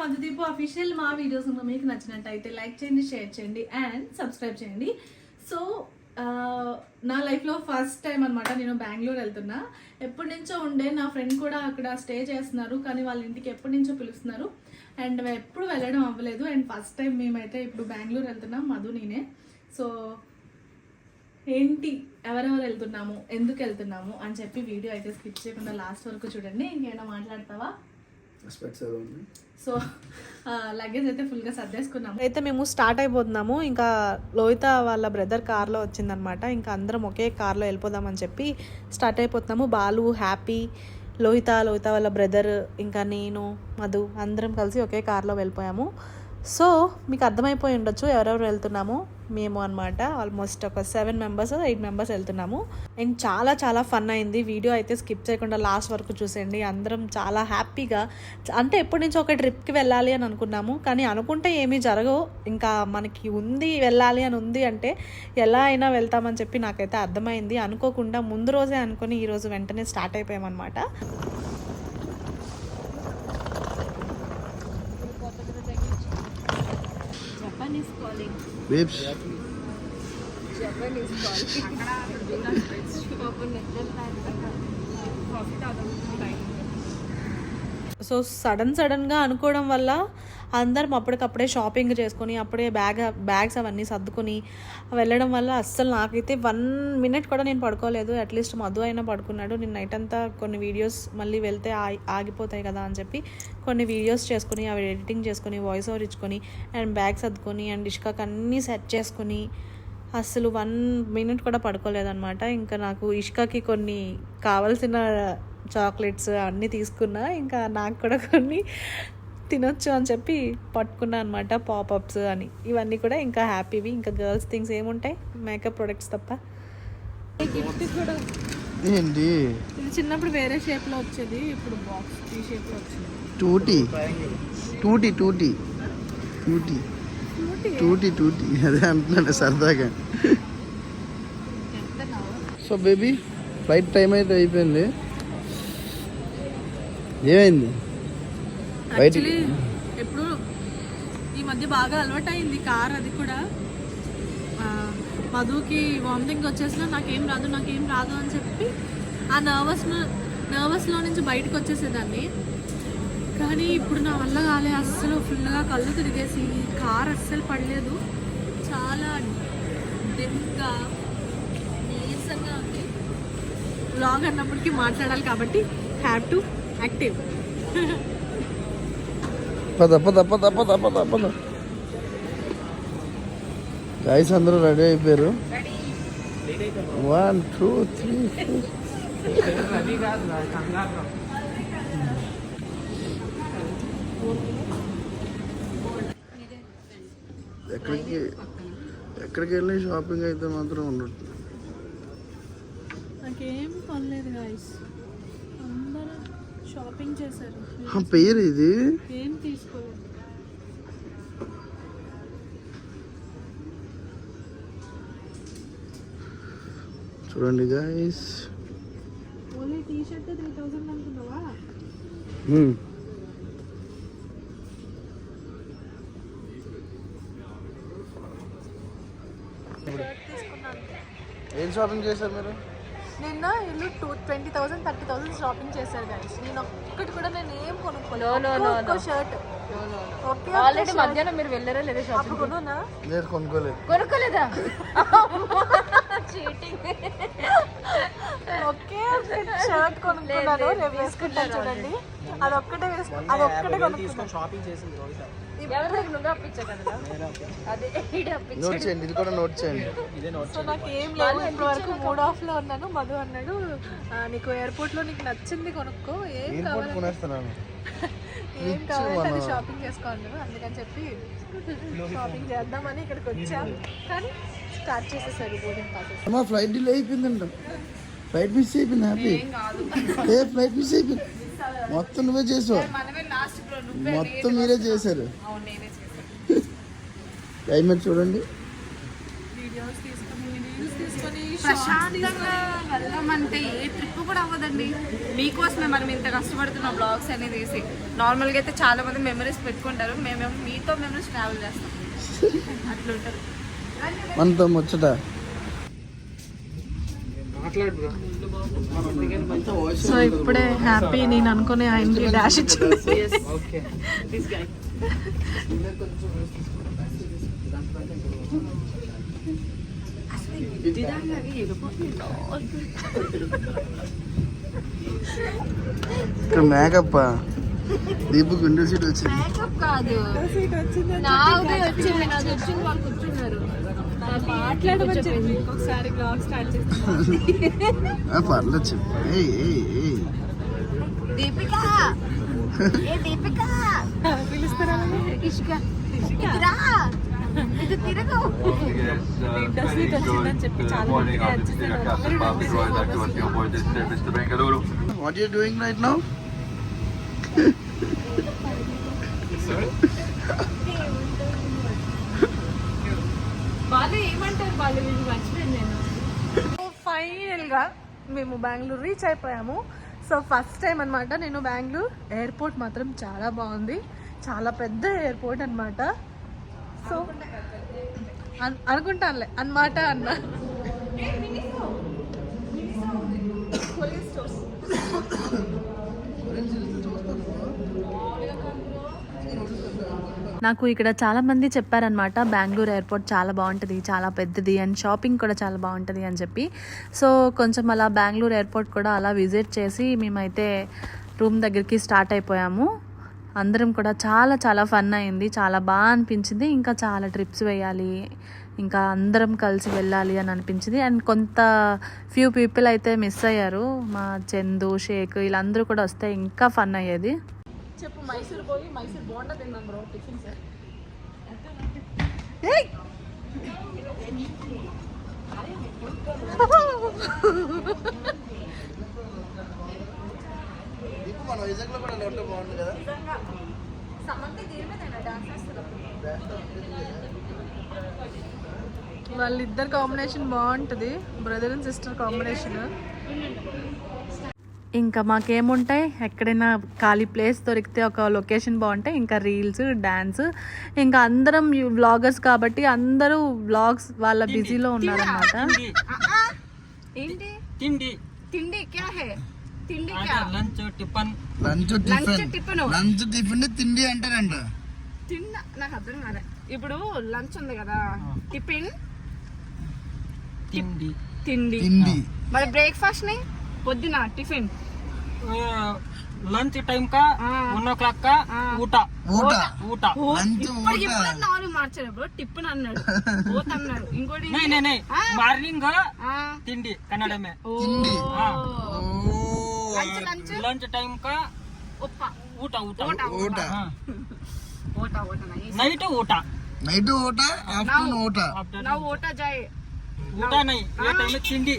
Madhudeepu official మా videos ఉన్న మీకు నచ్చినట్టయితే లైక్ చేయండి షేర్ చేయండి అండ్ సబ్స్క్రైబ్ చేయండి. సో నా లైఫ్లో ఫస్ట్ టైం అనమాట నేను బెంగళూరు వెళ్తున్నా. ఎప్పటి నుంచో ఉండే నా ఫ్రెండ్ కూడా అక్కడ స్టే చేస్తున్నారు కానీ వాళ్ళ ఇంటికి ఎప్పటి నుంచో పిలుస్తున్నారు. అండ్ ఎప్పుడు వెళ్ళడం అవ్వలేదు. అండ్ ఫస్ట్ టైం మేమైతే ఇప్పుడు బెంగళూరు వెళ్తున్నాం మధు నేనే. సో ఏంటి ఎవరెవరు వెళ్తున్నాము ఎందుకు వెళ్తున్నాము అని చెప్పి వీడియో అయితే స్కిప్ చేయకుండా లాస్ట్ వరకు చూడండి. ఇంకేమైనా మాట్లాడతావా? సో లగేజ్ అయితే ఫుల్గా సర్దేసుకున్నాము. అయితే మేము స్టార్ట్ అయిపోతున్నాము. ఇంకా లోహిత వాళ్ళ బ్రదర్ కార్లో వచ్చిందనమాట ఇంకా అందరం ఒకే కార్లో వెళ్ళిపోదామని చెప్పి స్టార్ట్ అయిపోతున్నాము. బాలు హ్యాపీ లోహిత లోహిత వాళ్ళ బ్రదర్ ఇంకా నేను మధు అందరం కలిసి ఒకే కార్లో వెళ్ళిపోయాము. సో మీకు అర్థమైపోయి ఉండొచ్చు ఎవరెవరు వెళ్తున్నాము. మేము అనమాట ఆల్మోస్ట్ ఒక సెవెన్ మెంబర్స్ ఎయిట్ మెంబర్స్ వెళ్తున్నాము. అండ్ చాలా చాలా ఫన్ అయింది. వీడియో అయితే స్కిప్ చేయకుండా లాస్ట్ వరకు చూసేయండి. అందరం చాలా హ్యాపీగా అంటే ఎప్పటి నుంచో ఒక ట్రిప్కి వెళ్ళాలి అని అనుకున్నాము. కానీ అనుకుంటే ఏమీ జరగవు. ఇంకా మనకి ఉంది వెళ్ళాలి అని ఉంది అంటే ఎలా అయినా వెళ్తామని చెప్పి నాకైతే అర్థమైంది. అనుకోకుండా ముందు రోజే అనుకుని ఈరోజు వెంటనే start అయిపోయామన్నమాట. Japanese calling babes so sudden సడన్గా అనుకోవడం వల్ల అందరం అప్పటికప్పుడే షాపింగ్ చేసుకొని అప్పుడే బ్యాగ్ బ్యాగ్స్ అవన్నీ సర్దుకొని వెళ్ళడం వల్ల అస్సలు నాకైతే వన్ మినిట్ కూడా నేను పడుకోలేదు. అట్లీస్ట్ మధు అయినా పడుకున్నాడు. నేను నైట్ అంతా కొన్ని వీడియోస్ మళ్ళీ వెళ్తే ఆగిపోతాయి కదా అని చెప్పి కొన్ని వీడియోస్ చేసుకొని అవి ఎడిటింగ్ చేసుకొని వాయిస్ ఓవర్ ఇచ్చుకొని అండ్ బ్యాగ్ సర్దుకొని అండ్ ఇష్కాకి అన్నీ సెట్ చేసుకొని అసలు వన్ మినిట్ కూడా పడుకోలేదన్నమాట. ఇంకా నాకు ఇష్కాకి కొన్ని కావాల్సిన చాక్లెట్స్ అన్నీ తీసుకున్నా ఇంకా నాకు కూడా కొన్ని తినొచ్చు అని చెప్పి పట్టుకున్నా అనమాట పాపప్స్ అని. ఇవన్నీ కూడా ఇంకా హ్యాపీవి. ఇంకా గర్ల్స్ థింగ్స్ ఏముంటాయి? మేకప్ ప్రొడక్ట్స్ తప్ప. ఏంటి ఇది చిన్నప్పుడు వేరే షేప్లో వచ్చేది ఇప్పుడు బాక్స్ ఈ షేప్లో వచ్చింది. టూటీ. టూటీ టూటీ. టూటీ. టూటీ? టూటీ అదే అంటున్నాను సరదాగా. సో బేబీ ఫ్లైట్ టైం అయితే అయిపోయింది. ఏమైంది? యాక్చువల్లీ ఎప్పుడు ఈ మధ్య బాగా అలవాటైంది కార్ అది కూడా. మధుకి వామిటింగ్ వచ్చేసినా నాకేం రాదు నాకేం రాదు అని చెప్పి ఆ నర్వస్ నర్వస్లో నుంచి బయటకు వచ్చేసేదాన్ని. కానీ ఇప్పుడు నా వల్ల కాలే అస్సలు ఫుల్గా కళ్ళు తిరిగేసి కార్ అస్సలు పడలేదు. చాలా డెమ్గా నీరసంగా ఉంది. బ్లాగ్ అన్నప్పటికీ మాట్లాడాలి కాబట్టి హ్యావ్ టు యాక్టివ్ పద పద పద పద పద పద. గైస్ అందరూ రెడీ అయిపోయారు? వన్ టూ త్రీ ఎక్కడికి ఎక్కడికి వెళ్ళి షాపింగ్ అయితే మాత్రం ఉండదు నాకేం పనిలేదు గాయస్ షాపింగ్ చేశారు. ఆ పేరు ఇది? ఏం తీసుకోలేదు చూడండి guys only T shirt three thousand అనుకున్నావా? ఏం షాపింగ్ చేశారు మీరు? నిన్న ఇల్లు two twenty thousand thirty thousand shopping చేశారు గాయస్ నేను ఒక్కటి కూడా నేను ఏం కొనుక్కోలేదు. షర్ట్ ఓకే ఆల్రెడీ మధ్యాహ్నం మీరు వెళ్ళారా లేదా షాప్ అప్పుడు కొనున్నా లేదు కొనుక్కోలేదు. కొనుక్కోలేదా? ఒకే షర్ట్ కొనుక్కున్నాను. రేపు వేసుకుంటాను చూడండి. అది ఒక్కటే వేసుకు అది ఒక్కటే కొనుక్కున్నాను. ఎవరి దగ్గర నోట్ చేయండి ఇది కూడా నోట్ చేయండి. సో నాకు ఏం లేదు ఇప్పటి వరకు మూడ్ ఆఫ్లో ఉన్నాను. మధు అన్నాడు "ఆ, నీకు ఎయిర్పోర్ట్లో నీకు నచ్చింది కొనుక్కో ఏం కావాలి? కొనేస్తున్నాను. ఏం కావాలంటే అది షాపింగ్ చేసుకో అన్నాడు అందుకని చెప్పి షాపింగ్ చేద్దామని ఇక్కడికి వచ్చాం. కానీ స్టార్ట్ చేసేసారు బోర్డింగ్ పాసెస్ అమ్మా ఫ్లైట్ డిలే అయిపోయిందంట. ఫ్లైట్ మిస్ అయిపోయింది హ్యాపీ ఏ ఫ్లైట్ మిస్ అయిపోయింది. మొత్తం నువ్వే చేసావు. మొత్తం మీరే చేశారు. క్లైమేట్ చూడండి. ప్రశాంతంగా వెళ్దామంటే ఏ ట్రిప్ కూడా అవ్వదండి. మీకోసమే మనం ఇంత కష్టపడుతున్న బ్లాగ్స్ అన్ని తీసి. నార్మల్గా అయితే చాలా మంది మెమరీస్ పెట్టుకుంటారు. మేమేమో మీతో మెమరీస్ ట్రావెల్ చేస్తాం. అట్లుంటుంది. మనతో ముచ్చట. సో ఇప్పుడే హ్యాపీ నేను అనుకునే ఆయనకి డాష్ ఇచ్చింది. ఇక్కడ మేకప్ దీపు గుండె సీట్ వచ్చింది. మేకప్ కాదు. వచ్చింది నాదే వచ్చింది నాది వచ్చింది వాళ్ళు కూర్చున్నారు. పర్లేదు చెప్పు. దీపిక! ఏ దీపిక! పిలుస్తారా ఇష్క ఇదిరా! ఇది తిరగు. విండో సీట్ వచ్చిందని చెప్పి చాలా మందికి వాళ్ళు ఏమంటారు వాళ్ళు? వీళ్ళు మర్చిపోయింది నేను. ఫైనల్గా మేము బెంగళూరు రీచ్ అయిపోయాము. సో ఫస్ట్ టైం అనమాట నేను బెంగళూరు ఎయిర్పోర్ట్ మాత్రం చాలా బాగుంది. చాలా పెద్ద ఎయిర్పోర్ట్ అనమాట సో అన్- అనుకుంటానులే అన్నమాట అన్న. నాకు ఇక్కడ చాలా మంది చెప్పారనమాట బెంగళూరు ఎయిర్పోర్ట్ చాలా బాగుంటుంది చాలా పెద్దది అండ్ షాపింగ్ కూడా చాలా బాగుంటుంది అని చెప్పి. సో కొంచెం అలా బెంగళూరు ఎయిర్పోర్ట్ కూడా అలా విజిట్ చేసి మేమైతే రూమ్ దగ్గరికి స్టార్ట్ అయిపోయాము. అందరం కూడా చాలా చాలా ఫన్ అయింది చాలా బాగా అనిపించింది. ఇంకా చాలా ట్రిప్స్ వేయాలి ఇంకా అందరం కలిసి వెళ్ళాలి అని అనిపించింది. అండ్ కొంత ఫ్యూ పీపుల్ అయితే మిస్ అయ్యారు మా చందు షేక్ వీళ్ళందరూ కూడా వస్తే ఇంకా ఫన్ అయ్యేది. చెప్పు మైసూర్ పోయి మైసూర్ బోండా తిందాం బ్రో టిఫిన్ సార్. దీపు మన వైజాగ్లో కూడా లోట్లో బాగుంది కదా? వాళ్ళిద్దరు కాంబినేషన్ బాగుంటుంది. బ్రదర్ అండ్ సిస్టర్ కాంబినేషన్ ఇంకా మాకేముంటాయి? ఎక్కడైనా ఖాళీ ప్లేస్ దొరికితే ఒక లొకేషన్ బాగుంటాయి ఇంకా రీల్స్ డాన్స్ ఇంకా అందరం వ్లాగర్స్ కాబట్టి అందరూ వ్లాగ్స్ వాళ్ళ బిజీలో ఉన్నారనమాట ఏంటి? తిండి. తిండి క్యా హే? తిండి lunch tiffin. Lunch lunch tiffin. Tiffin. Lunch tiffin తిండి అంటారంట. తిన్న నాకు అర్థం కాలే. ఇప్పుడు లంచ్ ఉంది కదా. టిఫిన్? తిండి. తిండి. తిండి. మరి బ్రేక్ఫాస్ట్ని పొద్దున టిఫిన్. లంచ్ టైం కా ఆ. వన్ ఓ క్లాక్ కా ఆ. ఊట. ఊట. ఊట. లంచ్ ఇప్పుడు ఊట. ఇప్పుడు నాలుగు మార్చారు బ్రో టిఫిన్ అన్నాడు. పోత అన్నాడు ఇంకోటి నే నే నే. ఆ. మార్నింగ్ ఆ, తిండి కన్నడ మే ఓ. తిండి. ఆ. ఓ లంచ్ లంచ్. లంచ్ టైం కా ఉప్ప. ఊట ఊట. ఊట ఊట. ఆ. ఓట ఓట నైస్ నైట్ ఊట. నైట్ ఊట ఆఫ్టర్నూన్ ఊట. ఆఫ్టర్ నా ఓట జాయ్. ఊట నై. ఏ టైం తిండి.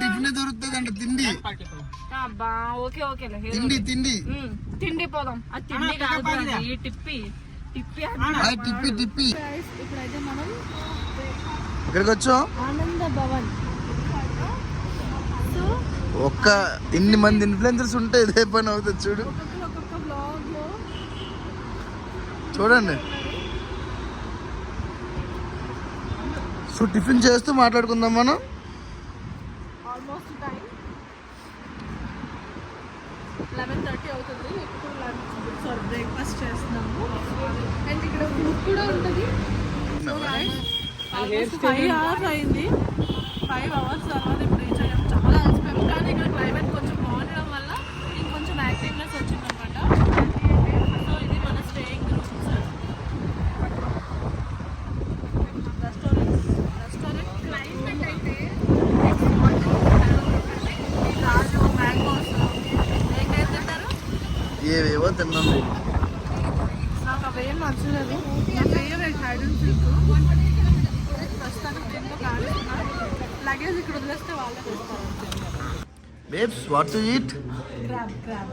టిఫిన్ దొరుకుతుంది అంట తిండి. అబ్బా ఓకే ఓకే తిండి తిండి. తిండి పోదాం. అది తిండి కాదు టిప్పి. టిప్పి ఆ, టిప్పి టిప్పి. ఇప్పుడైతే మనం ఇక్కడికి వచ్చాం? ఆనంద భవన్ సో ఒక్క ఇన్ని మంది ఇన్ఫ్లుయెన్సర్స్ ఉంటే ఇదే పని అవుతుంది చూడు. చూడండి. సో టిఫిన్ చేస్తూ మాట్లాడుకుందాం మనం. ఆల్మోస్ట్ టైం లెవెన్ థర్టీ అవుతుంది. ఇప్పుడు లంచ్ సారీ బ్రేక్ఫాస్ట్ చేస్తున్నాము. అండ్ ఇక్కడ ఫుడ్ కూడా ఉంటుంది. ఫైవ్ అవర్స్ అయింది. ఫైవ్ అవర్స్ తర్వాత ఇప్పుడు రీచ్ అయ్యాము చాలా అలసిపోయాము కానీ ఇక్కడ క్లైమేట్ కొంచెం బాగుండడం వల్ల ఇంకొంచెం యాక్టివ్నెస్ వచ్చింది సో ఇది మన staying rooms restaurant restaurant climate అయితే రాజు మ్యాంగోస్ ఏంటైతే తింటారు ఏవేవో తిన్నాం నాకు అవేం నచ్చలేదు. నా ఫేవరెట్ హైడ్ అండ్ సిల్క్ ప్రస్తుతానికి లగేజ్ ఇక్కడ వదిలేస్తే వాళ్ళే తెస్తారు. Babes what to eat crab crab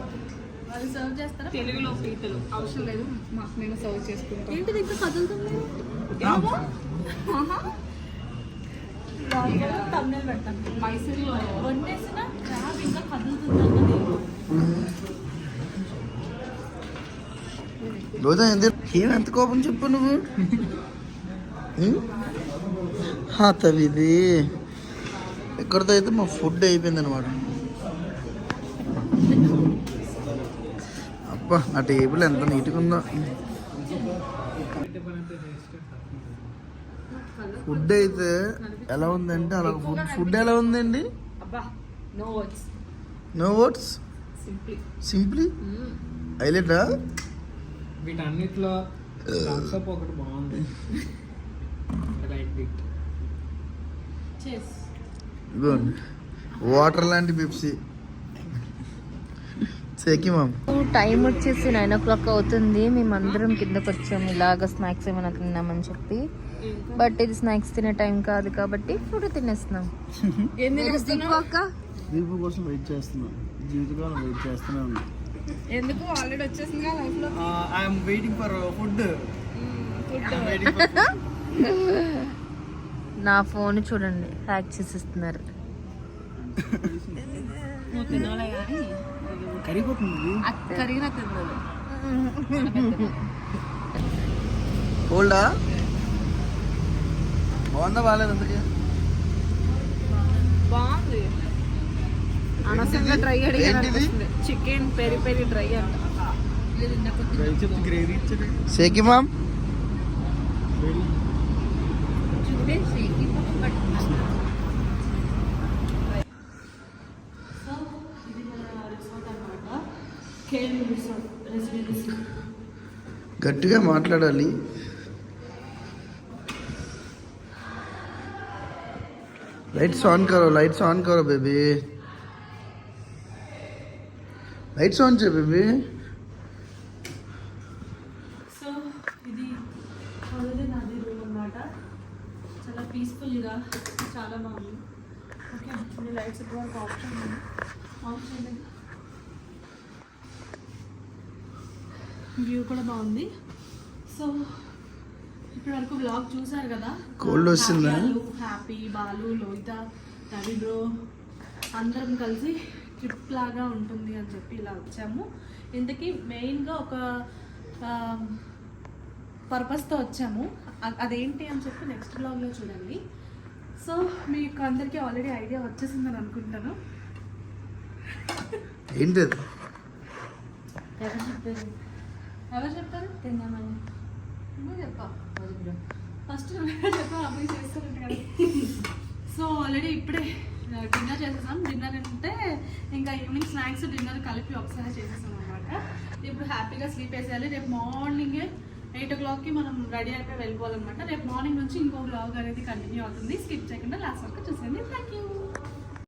అది సర్వ్ చేస్తారా? తెలుగులో పీతలు. అవసరం లేదు. మాకు నేను సర్వ్ చేసుకుంటాను. ఏంటిది ఇంకా కదులుతుంది? తమ్ముళ్ళు పెడతాను. మైసూర్లో వండేసిన చాలా ఇంకా కదులుతుంది అన్నది రోజా ఏం ఎంత కోపం చెప్పు నువ్వు? తవిది. ఎక్కడితో అయితే మా ఫుడ్ అయిపోయింది అనమాట అబ్బా ఆ టేబుల్ ఎంత నీట్గా ఉందో. ఫుడ్ అయితే ఎలా ఉందంటే అలా ఫుడ్ ఫుడ్ ఎలా ఉందండి? నో వర్డ్స్ సింప్లీ సింప్లీ హైలైటా వీటన్నిటిలో థమ్స్అప్ ఒకటి బాగుంది. రైట్ బిట్ వాటర్ లాంటి పెప్సీ సేకి మామ్ టైం వచ్చేసి నైన్ ఓ క్లాక్ అవుతుంది. మేమందరం కిందకు వచ్చాము. ఇలాగ స్నాక్స్ ఏమైనా తిన్నామని చెప్పి. బట్ ఇది స్నాక్స్ తినే టైం కాదు కాబట్టి ఫుడ్ తినేస్తున్నాం. దీపు కోసం వెయిట్ చేస్తున్నాం. జీవితకాలం వెయిట్ చేస్తూనే ఉన్నాం. ఎందుకు? ఆల్రెడీ వచ్చేసింది లైఫ్లో? ఐఎమ్ వెయిటింగ్ ఫర్ ఫుడ్ నా ఫోన్ చూడండి హ్యాక్ చేసిస్తున్నారు. కోల్డా బాగుందా బాగాలేదు అందుకే? బాగుంది. అనవసరంగా డ్రై అడిగాను చికెన్ పెరి పెరి డ్రై అంట మామ్. గట్టిగా మాట్లాడాలి. లైట్స్ ఆన్ కరో లైట్స్ ఆన్ కరో బేబీ లైట్స్ ఆన్ చే సో ఇది ఆల్రెడీ నాది రూమ్ అనమాట చాలా పీస్ఫుల్గా చాలా బాగుంది. ఓకే మీ లైట్స్ ఇప్పటివరకు ఆప్షన్ చేయండి ఆఫ్ చేయండి. వ్యూ కూడా బాగుంది. సో ఇప్పటి వరకు బ్లాగ్ చూసారు కదా? కోల్డ్ వస్తుందా? హ్యాపీ బాలు లోహిత రవి బ్రో అందరం కలిసి ట్రిప్ లాగా ఉంటుంది అని చెప్పి ఇలా వచ్చాము. ఇంతకీ మెయిన్గా ఒక పర్పస్తో వచ్చాము. అదేంటి అని చెప్పి నెక్స్ట్ బ్లాగ్లో చూడండి. సో మీకు అందరికీ ఆల్రెడీ ఐడియా వచ్చేసిందని అనుకుంటాను. ఏంటి? ఎవరు చెప్పారు? ఎవరు చెప్పారు? తిందామని నువ్వు చెప్పా. ఫస్ట్ చెప్పా అబ్బాయి చేస్తారంట కదా సో ఆల్రెడీ ఇప్పుడే డిన్నర్ చేసేసాం. డిన్నర్ అంటే ఇంకా ఈవినింగ్ స్నాక్స్ డిన్నర్ కలిపి ఒకసారి చేసేసాం అనమాట ఇప్పుడు హ్యాపీగా స్లీప్ వేసేయాలి. రేపు మార్నింగే ఎయిట్ ఓ క్లాక్కి మనం రెడీ అయిపోయి వెళ్ళిపోవాలన్నమాట. రేపు మార్నింగ్ నుంచి ఇంకో బ్లాగ్ అనేది కంటిన్యూ అవుతుంది. స్కిప్ చేయకుండా లాస్ట్ వరకు చూసేయండి. Thank you